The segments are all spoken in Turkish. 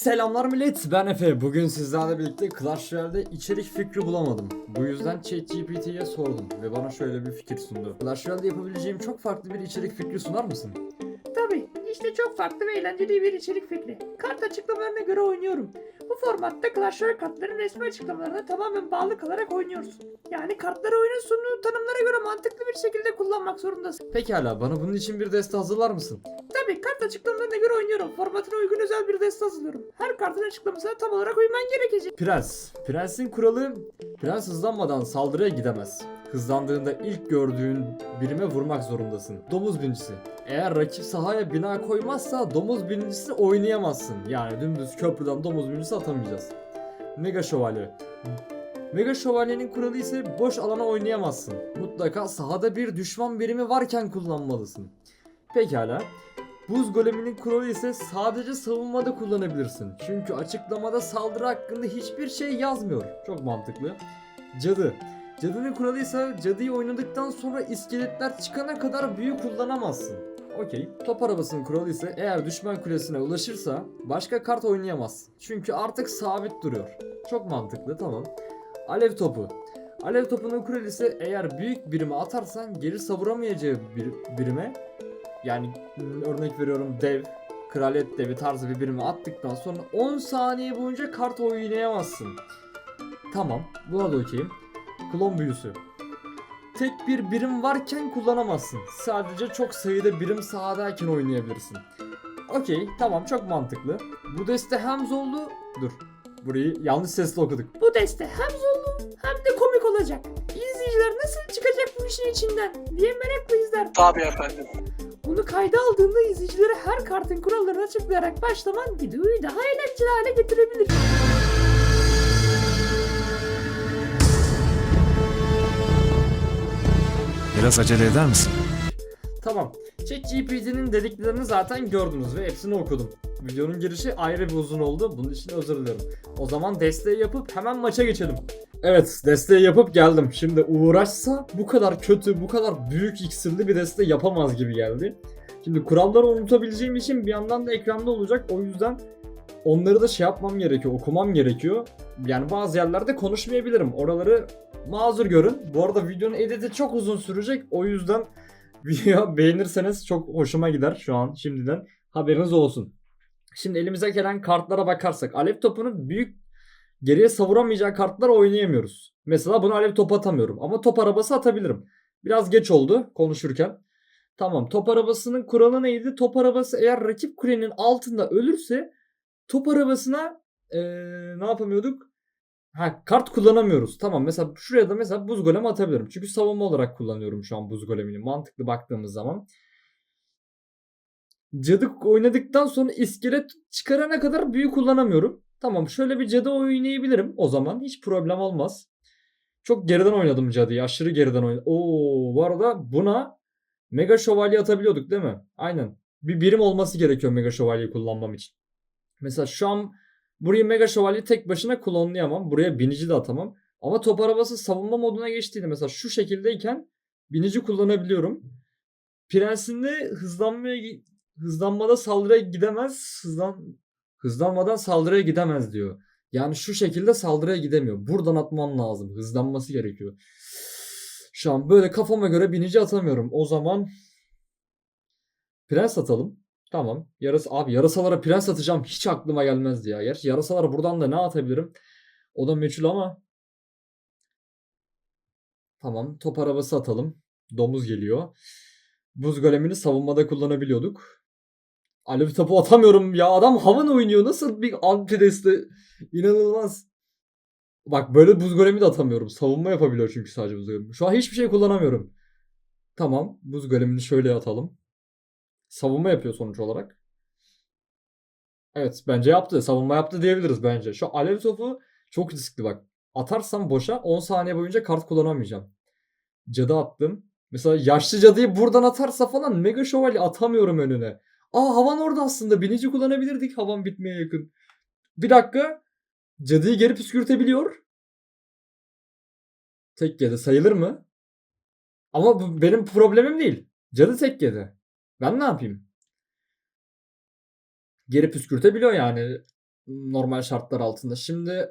Selamlar millet ben Efe. Bugün sizlerle birlikte Clash Royale'de içerik fikri bulamadım. Bu yüzden ChatGPT'ye sordum ve bana şöyle bir fikir sundu. Clash Royale'de yapabileceğim çok farklı bir içerik fikri sunar mısın? İşte çok farklı ve eğlenceli bir içerik fikri. Kart açıklamalarına göre oynuyorum. Bu formatta Clash Royale kartların resmi açıklamalarına tamamen bağlı kalarak oynuyoruz. Yani kartları oyunun sunduğu tanımlara göre mantıklı bir şekilde kullanmak zorundasın. Pekala bana bunun için bir deste hazırlar mısın? Tabii kart açıklamalarına göre oynuyorum. Formatına uygun özel bir deste hazırlıyorum. Her kartın açıklamasına tam olarak uyman gerekecek. Prens. Prensin kuralı prens hızlanmadan saldırıya gidemez. Hızlandığında ilk gördüğün birime vurmak zorundasın. Domuz binicisi. Eğer rakip sahaya bina koymazsa domuz binicisi oynayamazsın. Yani dümdüz köprüden domuz binicisi atamayacağız. Mega şövalye. Mega şövalyenin kuralı ise boş alana oynayamazsın. Mutlaka sahada bir düşman birimi varken kullanmalısın. Pekala. Buz goleminin kuralı ise sadece savunmada kullanabilirsin. Çünkü açıklamada saldırı hakkında hiçbir şey yazmıyor. Çok mantıklı. Cadı. Cadının kuralı ise cadıyı oynadıktan sonra iskeletler çıkana kadar büyü kullanamazsın. Okey. Top arabasının kuralı ise eğer düşman kulesine ulaşırsa başka kart oynayamazsın. Çünkü artık sabit duruyor. Çok mantıklı tamam. Alev topu. Alev topunun kuralı ise eğer büyük birime atarsan geri savuramayacağı bir birime yani örnek veriyorum dev, kraliyet devi tarzı bir birimi attıktan sonra 10 saniye boyunca kart oynayamazsın. Tamam, buna da okeyim. Klon büyüsü. Tek bir birim varken kullanamazsın. Sadece çok sayıda birim sahadayken oynayabilirsin. Okey, tamam çok mantıklı. Bu deste hem zorlu... Dur, burayı yanlış sesle okuduk. Bu deste hem zorlu hem de komik olacak. İzleyiciler nasıl çıkacak bu işin içinden diye merakla izler. Tabii efendim. Bunu kayda aldığında izleyicilere her kartın kurallarını açıklayarak başlaman videoyu daha eğlenceli hale getirebilir. Biraz acele eder misin? Tamam. ChatGPT'nin dediklerini zaten gördünüz ve hepsini okudum. Videonun girişi ayrı bir uzun oldu. Bunun için özür dilerim. O zaman desteği yapıp hemen maça geçelim. Evet, desteği yapıp geldim. Şimdi uğraşsa bu kadar kötü, bu kadar büyük iksirli bir deste yapamaz gibi geldi. Şimdi kuralları unutabileceğim için bir yandan da ekranda olacak. O yüzden onları da şey yapmam gerekiyor, okumam gerekiyor. Yani bazı yerlerde konuşmayabilirim. Oraları mazur görün. Bu arada videonun editi çok uzun sürecek. O yüzden video beğenirseniz çok hoşuma gider şu an şimdiden. Haberiniz olsun. Şimdi elimize gelen kartlara bakarsak alev topunu büyük geriye savuramayacağı kartlar oynayamıyoruz. Mesela bunu alev topu atamıyorum ama top arabası atabilirim. Biraz geç oldu konuşurken. Tamam top arabasının kuralı neydi? Top arabası eğer rakip kulenin altında ölürse top arabasına eee, ne yapamıyorduk? Ha kart kullanamıyoruz. Tamam mesela şuraya da mesela buz golemi atabilirim. Çünkü savunma olarak kullanıyorum şu an buz golemini. Mantıklı baktığımız zaman. Cadı oynadıktan sonra iskelet çıkarana kadar büyü kullanamıyorum. Tamam şöyle bir cadı oynayabilirim o zaman. Hiç problem olmaz. Çok geriden oynadım cadıyı. Aşırı geriden oynadım. Oo bu arada buna mega şövalye atabiliyorduk değil mi? Aynen. Bir birim olması gerekiyor mega şövalyeyi kullanmam için. Mesela şu an burayı mega şövalye tek başına klonlayamam. Buraya binici de atamam. Ama top arabası savunma moduna geçtiğinde mesela şu şekildeyken binici kullanabiliyorum. Prensinde hızlanmaya hızlanmada saldırıya gidemez. Hızlan hızlanmadan saldırıya gidemez diyor. Yani şu şekilde saldırıya gidemiyor. Buradan atmam lazım. Hızlanması gerekiyor. Şu an böyle kafama göre binici atamıyorum. O zaman prens atalım. Tamam. Yarası abi yarasalara prens atacağım. Hiç aklıma gelmezdi ya. Gerçi yarasalara buradan da ne atabilirim? O da meçhul ama. Tamam. Top arabası atalım. Domuz geliyor. Buz golemini savunmada kullanabiliyorduk. Alev topu atamıyorum ya. Adam havan oynuyor. Nasıl bir anti deste? İnanılmaz. Bak böyle buz golemi de atamıyorum. Savunma yapabiliyor çünkü sadece buz golemi. Şu an hiçbir şey kullanamıyorum. Tamam. Buz golemini şöyle atalım. Savunma yapıyor sonuç olarak. Evet bence yaptı. Savunma yaptı diyebiliriz bence. Şu alev topu çok riskli bak. Atarsam boşa 10 saniye boyunca kart kullanamayacağım. Cadı attım. Mesela yaşlı cadıyı buradan atarsa falan mega şövalye atamıyorum önüne. Aa havan orada aslında. Binici kullanabilirdik havan bitmeye yakın. Bir dakika. Cadıyı geri püskürtebiliyor. Tek yedi sayılır mı? Ama bu benim problemim değil. Cadı tek yedi. Ben ne yapayım? Geri püskürtebiliyor yani. normal şartlar altında. Şimdi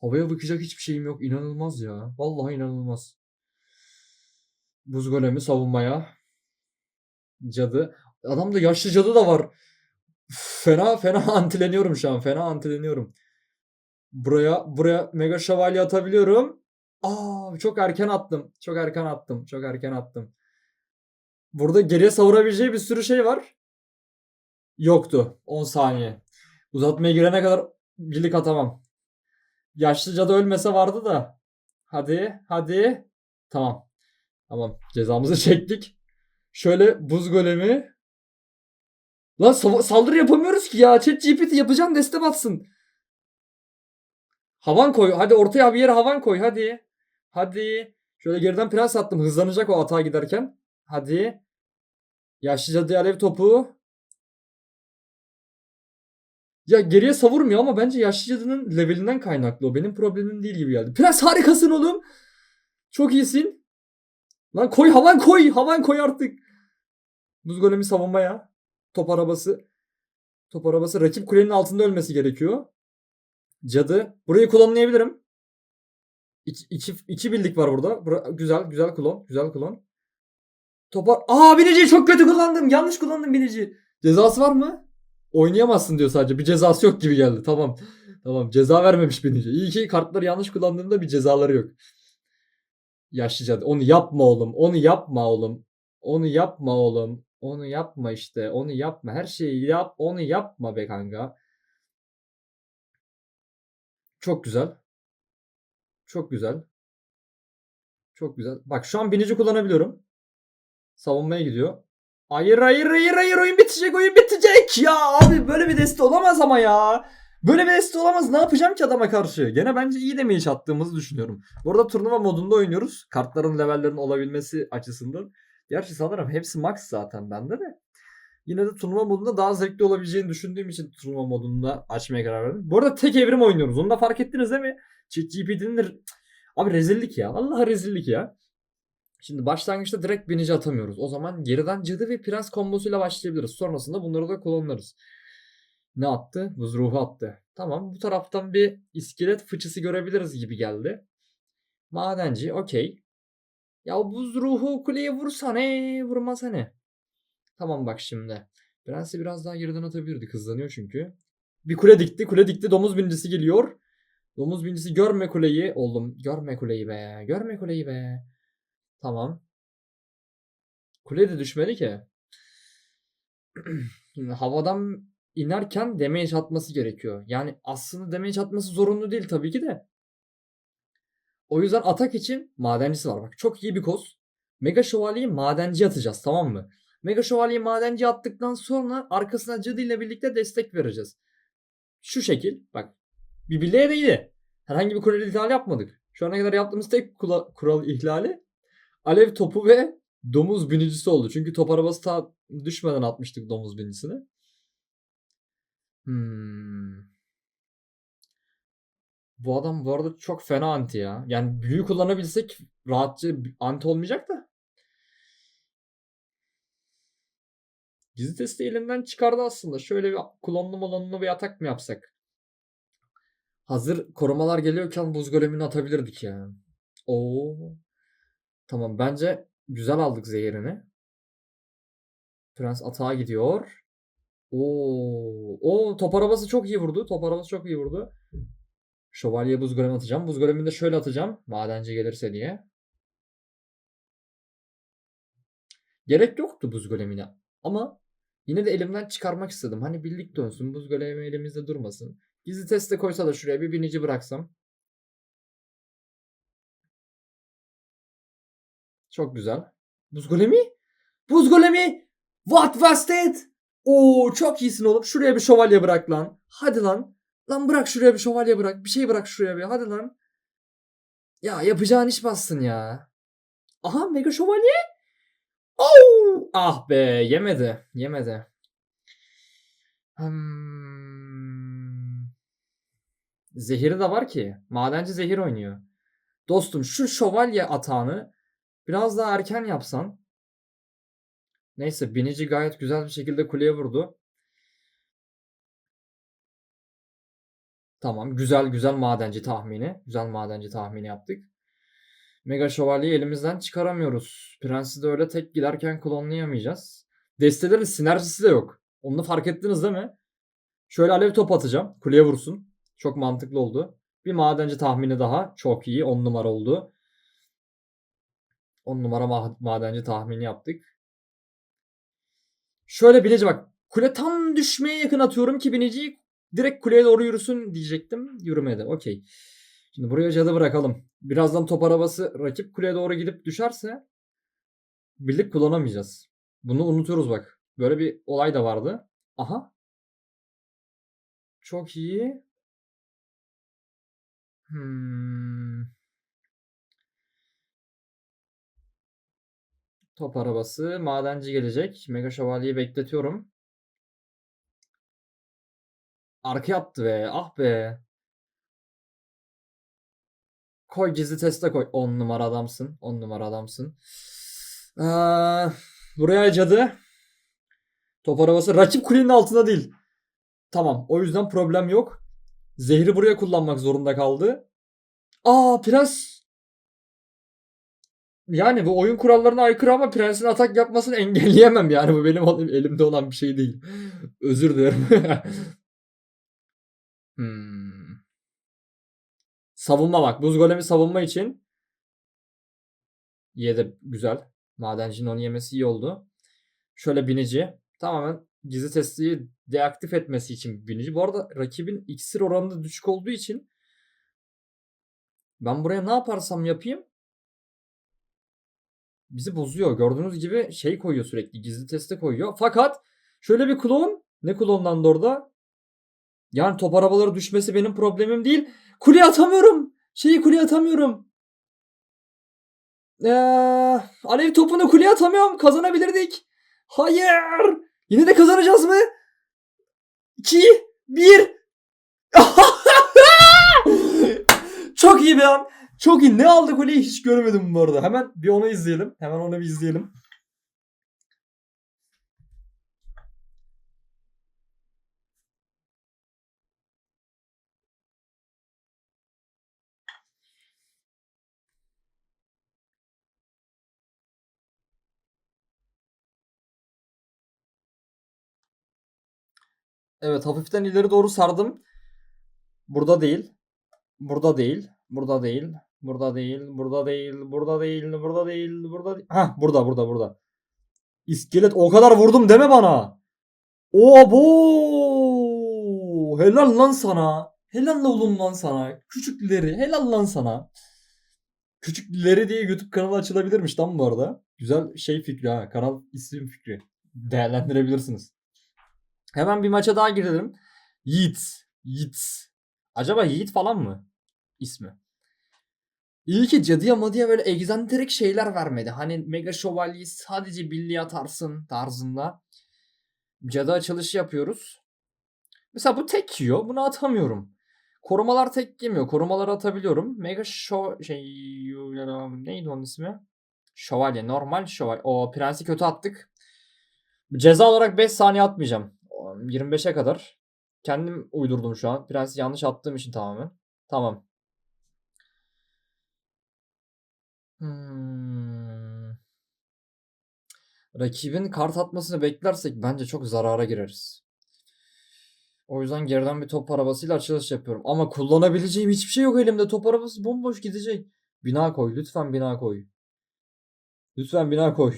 havaya bakacak hiçbir şeyim yok. İnanılmaz ya. Vallahi inanılmaz. Buz golemi savunmaya. Cadı. Adamda yaşlı cadı da var. Fena fena antileniyorum şu an. Fena antileniyorum. Buraya buraya mega şövalye atabiliyorum. Aa çok erken attım. Çok erken attım. Çok erken attım. Burada geriye savurabileceği bir sürü şey var. Yoktu. 10 saniye. Uzatmaya girene kadar birlik atamam. Yaşlı cadı ölmese vardı da. Hadi, hadi. Tamam. Tamam. Cezamızı çektik. Şöyle buz golemi. Lan saldırı yapamıyoruz ki ya. ChatGPT yapacağım destek atsın. Havan koy. Hadi ortaya bir yere havan koy. Hadi. Hadi. Şöyle geriden prens attım. Hızlanacak o atağa giderken. Hadi. Yaşlı cadı alev topu. Ya geriye savurmuyor ama bence yaşlı cadının levelinden kaynaklı o. Benim problemim değil gibi geldi. Prens harikasın oğlum. Çok iyisin. Lan koy havan koy. Havan koy artık. Buz golemi savunmaya. Top arabası. Top arabası rakip kulenin altında ölmesi gerekiyor. Cadı. Burayı kullanmayabilirim. İki, iki, iki birlik var burada. Bura- güzel güzel klon. Güzel klon. Topar. Aa biniciyi çok kötü kullandım. Yanlış kullandım biniciyi. Cezası var mı? Oynayamazsın diyor sadece. Bir cezası yok gibi geldi. Tamam. Tamam. Ceza vermemiş binici. İyi ki kartları yanlış kullandığımda bir cezaları yok. Yaşlı cadı. Onu yapma oğlum. Onu yapma oğlum. Onu yapma oğlum. Onu yapma işte. Onu yapma. Her şeyi yap. Onu yapma be kanka. Çok güzel. Çok güzel. Çok güzel. Bak şu an binici kullanabiliyorum. Savunmaya gidiyor. Hayır hayır hayır hayır oyun bitecek oyun bitecek. Ya abi böyle bir deste olamaz ama ya. Böyle bir deste olamaz. Ne yapacağım ki adama karşı? Gene bence iyi de hiç attığımızı düşünüyorum. Bu arada turnuva modunda oynuyoruz. Kartların levellerin olabilmesi açısından. Gerçi sanırım hepsi max zaten bende de. Yine de turnuva modunda daha zevkli olabileceğini düşündüğüm için turnuva modunda açmaya karar verdim. Bu arada tek evrim oynuyoruz. Onu da fark ettiniz değil mi? ChatGPT'nin. Abi rezillik ya. Vallahi rezillik ya. Şimdi başlangıçta direkt binici atamıyoruz. O zaman geriden cadı ve prens kombosuyla başlayabiliriz. Sonrasında bunları da kullanırız. Ne attı? Buz ruhu attı. Tamam bu taraftan bir iskelet fıçısı görebiliriz gibi geldi. Madenci okey. Ya buz ruhu kuleye vursa ne vurmasa ne. Tamam bak şimdi. Prensi biraz daha geriden atabilirdik. Hızlanıyor çünkü. Bir kule dikti. Kule dikti. Domuz binicisi geliyor. Domuz binicisi görme kuleyi. Oğlum görme kuleyi be. Görme kuleyi be. Tamam. Kule de düşmeli ki. Havadan inerken damage atması gerekiyor. Yani aslında damage atması zorunlu değil tabii ki de. O yüzden atak için madencisi var. Bak çok iyi bir koz. Mega şövalyeyi madenci atacağız tamam mı? Mega şövalyeyi madenci attıktan sonra arkasına cadı ile birlikte destek vereceğiz. Şu şekil bak. Bir birliğe de iyi. Herhangi bir kural ihlali yapmadık. Şu ana kadar yaptığımız tek kural ihlali alev topu ve domuz binicisi oldu. Çünkü top arabası ta düşmeden atmıştık domuz binicisini. Hmm. Bu adam bu arada çok fena anti ya. Yani büyü kullanabilsek rahatça anti olmayacak da. Gizli testi elinden çıkardı aslında. Şöyle bir klonlu malonlu bir atak mı yapsak? Hazır korumalar geliyorken buz golemini atabilirdik ya. Oo. Tamam bence güzel aldık zehirini. Prens atağa gidiyor. Oo. O top arabası çok iyi vurdu. Top arabası çok iyi vurdu. Şövalye buz golemi atacağım. Buz golemini de şöyle atacağım. Madenci gelirse diye. Gerek yoktu buz golemine. Ama yine de elimden çıkarmak istedim. Hani birlik dönsün. Buz golemi elimizde durmasın. Gizli teste koysa da şuraya bir binici bıraksam. Çok güzel. Buz golemi? Buz golemi! What was that? Oo çok iyisin oğlum. Şuraya bir şövalye bırak lan. Hadi lan. Lan bırak şuraya bir şövalye bırak. Bir şey bırak şuraya bir. Hadi lan. Ya yapacağın iş bassın ya. Aha mega şövalye. Oo! Ah be yemedi. Yemedi. Hmm. Zehiri de var ki. Madenci zehir oynuyor. Dostum şu şövalye atağını biraz daha erken yapsan. Neyse binici gayet güzel bir şekilde kuleye vurdu. Tamam. Güzel güzel madenci tahmini. Güzel madenci tahmini yaptık. Mega Şövalye'yi elimizden çıkaramıyoruz. Prensi de öyle tek giderken klonlayamayacağız. Destelerin sinerjisi de yok. Onu fark ettiniz değil mi? Şöyle alev top atacağım. Kuleye vursun. Çok mantıklı oldu. Bir madenci tahmini daha. Çok iyi. 10 numara oldu. 10 numara ma- madenci tahmini yaptık. Şöyle bilece bak. Kule tam düşmeye yakın atıyorum ki biniciyi direkt kuleye doğru yürüsün diyecektim. Yürümedi. Okey. Şimdi buraya cadı bırakalım. Birazdan top arabası rakip kuleye doğru gidip düşerse birlik kullanamayacağız. Bunu unutuyoruz bak. Böyle bir olay da vardı. Aha. Çok iyi. Hmm. Top arabası. Madenci gelecek. Mega şövalyeyi bekletiyorum. Arkaya attı be. Ah be. Koy gizli teste koy. 10 numara adamsın. 10 numara adamsın. Ee, buraya cadı. Top arabası. Rakip kulenin altında değil. Tamam. O yüzden problem yok. Zehri buraya kullanmak zorunda kaldı. Aa prens. Yani bu oyun kurallarına aykırı ama prensin atak yapmasını engelleyemem yani. Bu benim elimde olan bir şey değil. Özür dilerim. hmm. Savunma bak. Buz golemi savunma için. Yedi güzel. Madencinin onu yemesi iyi oldu. Şöyle binici. Tamamen gizli testiyi deaktif etmesi için binici. Bu arada rakibin iksir oranı da düşük olduğu için ben buraya ne yaparsam yapayım bizi bozuyor. Gördüğünüz gibi şey koyuyor sürekli. Gizli teste koyuyor. Fakat şöyle bir klon. Ne klonlandı orada? Yani top arabaları düşmesi benim problemim değil. Kuleye atamıyorum. Şeyi kuleye atamıyorum. Ee, alev topunu kuleye atamıyorum. Kazanabilirdik. Hayır. Yine de kazanacağız mı? 2 1 Çok iyi bir an. Çok iyi. Ne aldı kuleyi hiç görmedim bu arada. Hemen bir onu izleyelim. Hemen onu bir izleyelim. Evet hafiften ileri doğru sardım. Burada değil. Burada değil. Burada değil. Burada değil. Burada değil. Burada değil. Burada değil. Hah burada burada burada. İskelet o kadar vurdum deme bana. Obo! Helal lan sana. Helal oğlum lan sana. Küçükleri helal lan sana. Küçükleri diye YouTube kanalı açılabilirmiş tam bu arada. Güzel şey fikri ha. Kanal isim fikri. Değerlendirebilirsiniz. Hemen bir maça daha girelim. Yiğit. Yiğit. Acaba Yiğit falan mı? ismi? İyi ki cadıya madıya böyle egzantrik şeyler vermedi. Hani Mega Şövalyeyi sadece birliğe atarsın tarzında. Cadı açılışı yapıyoruz. Mesela bu tek yiyor. Bunu atamıyorum. Korumalar tek yemiyor. Korumaları atabiliyorum. Mega şo şey neydi onun ismi? Şövalye. Normal şövalye. O prensi kötü attık. Ceza olarak 5 saniye atmayacağım. 25'e kadar. Kendim uydurdum şu an. Prensi yanlış attığım için tamamen. Tamam. Hmm. Rakibin kart atmasını beklersek bence çok zarara gireriz. O yüzden geriden bir top arabasıyla açılış yapıyorum. Ama kullanabileceğim hiçbir şey yok elimde. Top arabası bomboş gidecek. Bina koy. Lütfen bina koy. Lütfen bina koy.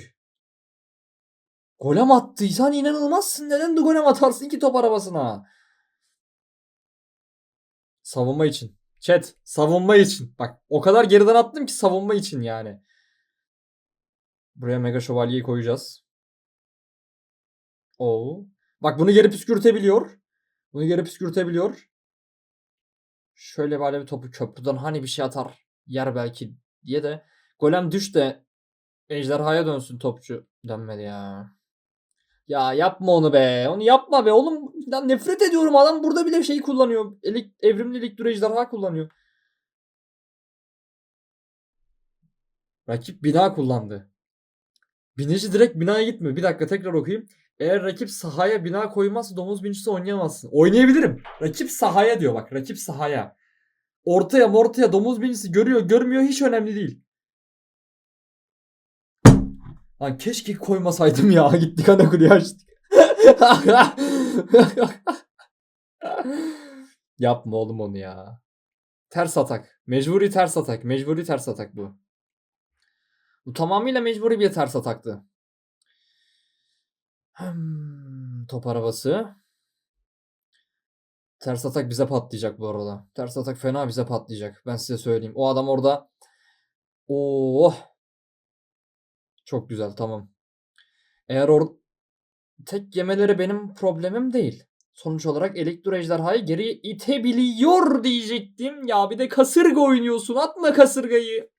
Golem attıysan inanılmazsın. Neden de golem atarsın ki top arabasına? Savunma için. Chat savunma için. Bak o kadar geriden attım ki savunma için yani. Buraya mega şövalyeyi koyacağız. Oo. Bak bunu geri püskürtebiliyor. Bunu geri püskürtebiliyor. Şöyle böyle bir topu köprüden hani bir şey atar yer belki diye de golem düş de ejderhaya dönsün topçu. Dönmedi ya. Ya yapma onu be. Onu yapma be oğlum. Lan nefret ediyorum adam burada bile şey kullanıyor. Elik, evrimli elektro ejderha kullanıyor. Rakip bina kullandı. Binici direkt binaya gitmiyor. Bir dakika tekrar okuyayım. Eğer rakip sahaya bina koymazsa domuz binicisi oynayamazsın. Oynayabilirim. Rakip sahaya diyor bak. Rakip sahaya. Ortaya mortaya domuz binicisi görüyor görmüyor hiç önemli değil. Lan keşke koymasaydım ya. Gittik ana kuleyi açtık. Yapma oğlum onu ya. Ters atak. Mecburi ters atak. Mecburi ters atak bu. Bu tamamıyla mecburi bir ters ataktı. Hmm, top arabası. Ters atak bize patlayacak bu arada. Ters atak fena bize patlayacak. Ben size söyleyeyim. O adam orada. Oh. Çok güzel tamam. Eğer or tek yemeleri benim problemim değil. Sonuç olarak elektro ejderhayı geriye itebiliyor diyecektim. Ya bir de kasırga oynuyorsun. Atma kasırgayı.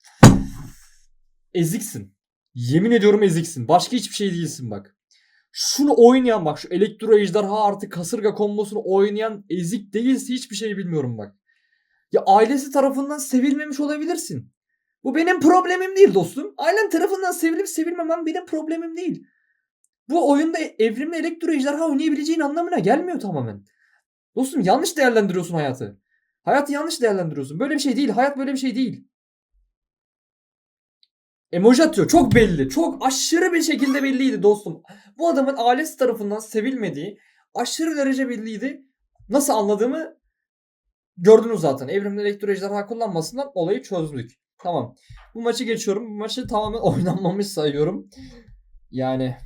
Eziksin. Yemin ediyorum eziksin. Başka hiçbir şey değilsin bak. Şunu oynayan bak şu elektro ejderha artı kasırga kombosunu oynayan ezik değilse hiçbir şey bilmiyorum bak. Ya ailesi tarafından sevilmemiş olabilirsin. Bu benim problemim değil dostum. Ailen tarafından sevilip sevilmemem benim problemim değil. Bu oyunda evrimli elektro ejderha oynayabileceğin anlamına gelmiyor tamamen. Dostum yanlış değerlendiriyorsun hayatı. Hayatı yanlış değerlendiriyorsun. Böyle bir şey değil. Hayat böyle bir şey değil. Emoji atıyor. Çok belli. Çok aşırı bir şekilde belliydi dostum. Bu adamın ailesi tarafından sevilmediği aşırı derece belliydi. Nasıl anladığımı gördünüz zaten. Evrimli elektro ejderha kullanmasından olayı çözdük. Tamam. Bu maçı geçiyorum. Bu maçı tamamen oynanmamış sayıyorum. Yani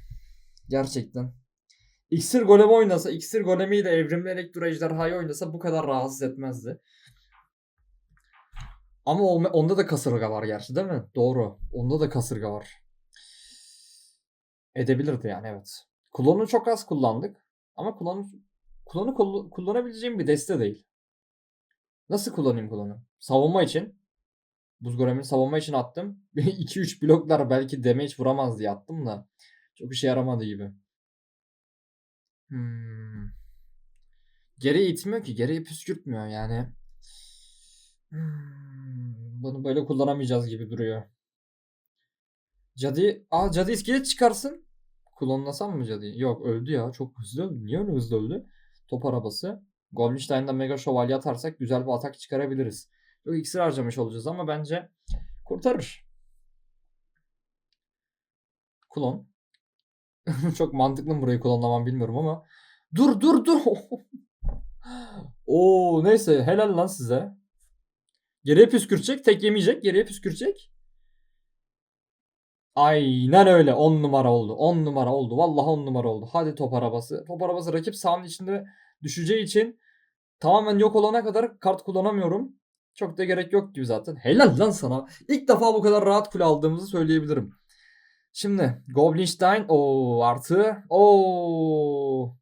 gerçekten. İksir golemi oynasa, iksir golemiyle evrimli elektro ejderhayı oynasa bu kadar rahatsız etmezdi. Ama onda da kasırga var gerçi değil mi? Doğru. Onda da kasırga var. Edebilirdi yani evet. Klonu çok az kullandık. Ama klonu, klonu kullan- kullanabileceğim bir deste değil. Nasıl kullanayım klonu? Savunma için. Buz savunma için attım. 2-3 bloklar belki damage vuramaz diye attım da. Çok işe yaramadı gibi. Hmm. Geriye itmiyor ki. Geriye püskürtmüyor yani. Hmm. Bunu böyle kullanamayacağız gibi duruyor. Cadı... Aa cadı iskelet çıkarsın. Klonlasam mı cadıyı? Yok öldü ya. Çok hızlı öldü. Niye öyle hızlı öldü? Top arabası. Goblin Mega Şövalye atarsak güzel bir atak çıkarabiliriz. Yok iksir harcamış olacağız ama bence kurtarır. Klon. Çok mantıklı mı burayı klonlamam bilmiyorum ama. Dur dur dur. Oo neyse helal lan size. Geriye püskürtecek. Tek yemeyecek. Geriye püskürtecek. Aynen öyle. 10 numara oldu. 10 numara oldu. Vallahi 10 numara oldu. Hadi top arabası. Top arabası rakip sahanın içinde düşeceği için tamamen yok olana kadar kart kullanamıyorum. Çok da gerek yok gibi zaten. Helal lan sana. İlk defa bu kadar rahat kule aldığımızı söyleyebilirim. Şimdi Goblinstein o artı o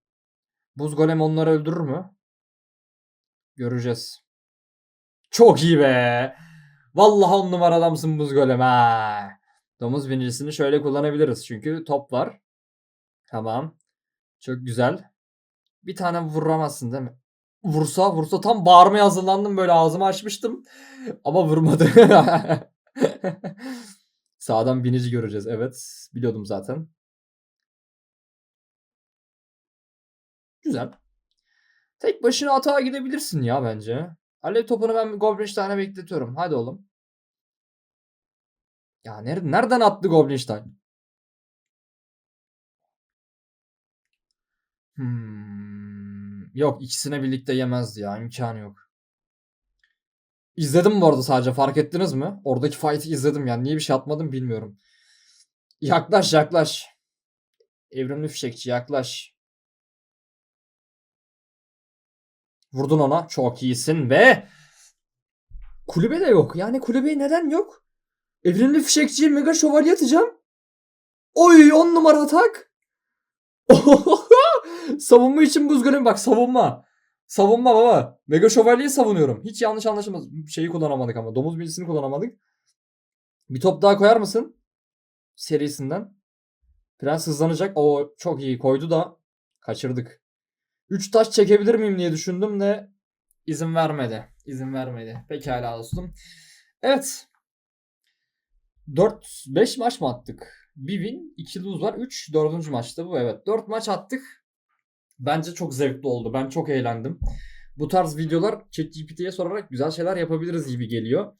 Buz golem onları öldürür mü? Göreceğiz. Çok iyi be. Vallahi on numara adamsın buz golem ha. Domuz binicisini şöyle kullanabiliriz. Çünkü top var. Tamam. Çok güzel. Bir tane vuramazsın değil mi? Vursa vursa tam bağırmaya hazırlandım böyle ağzımı açmıştım. Ama vurmadı. Sağdan binici göreceğiz. Evet. Biliyordum zaten. Güzel. Tek başına atağa gidebilirsin ya bence. Alev topunu ben Goblinstein'e bekletiyorum. Hadi oğlum. Ya nereden, nereden attı Goblinstein? Hmm. Yok ikisine birlikte yemezdi ya. imkanı yok. İzledim bu arada sadece fark ettiniz mi? Oradaki fight'i izledim yani. Niye bir şey atmadım bilmiyorum. Yaklaş yaklaş. Evrimli fişekçi yaklaş. Vurdun ona. Çok iyisin ve kulübe de yok. Yani kulübe neden yok? Evrimli fişekçiye mega şövalye atacağım. Oy 10 numara atak. savunma için buz golemi bak savunma. Savunma baba. Mega şövalyeyi savunuyorum. Hiç yanlış anlaşılmaz. Şeyi kullanamadık ama. Domuz bilisini kullanamadık. Bir top daha koyar mısın? Serisinden. Prens hızlanacak. O çok iyi koydu da kaçırdık. 3 taş çekebilir miyim diye düşündüm de izin vermedi. İzin vermedi. Pekala dostum. Evet. 4 5 maç mı attık? Bir win, 2 lose var. 3, 4. maçta bu evet. 4 maç attık. Bence çok zevkli oldu. Ben çok eğlendim. Bu tarz videolar ChatGPT'ye sorarak güzel şeyler yapabiliriz gibi geliyor.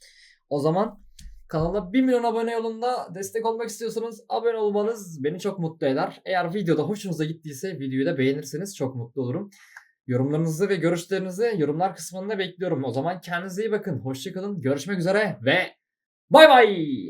O zaman kanala 1 milyon abone yolunda destek olmak istiyorsanız abone olmanız beni çok mutlu eder. Eğer videoda hoşunuza gittiyse videoyu da beğenirseniz çok mutlu olurum. Yorumlarınızı ve görüşlerinizi yorumlar kısmında bekliyorum. O zaman kendinize iyi bakın. Hoşçakalın. Görüşmek üzere ve bay bay.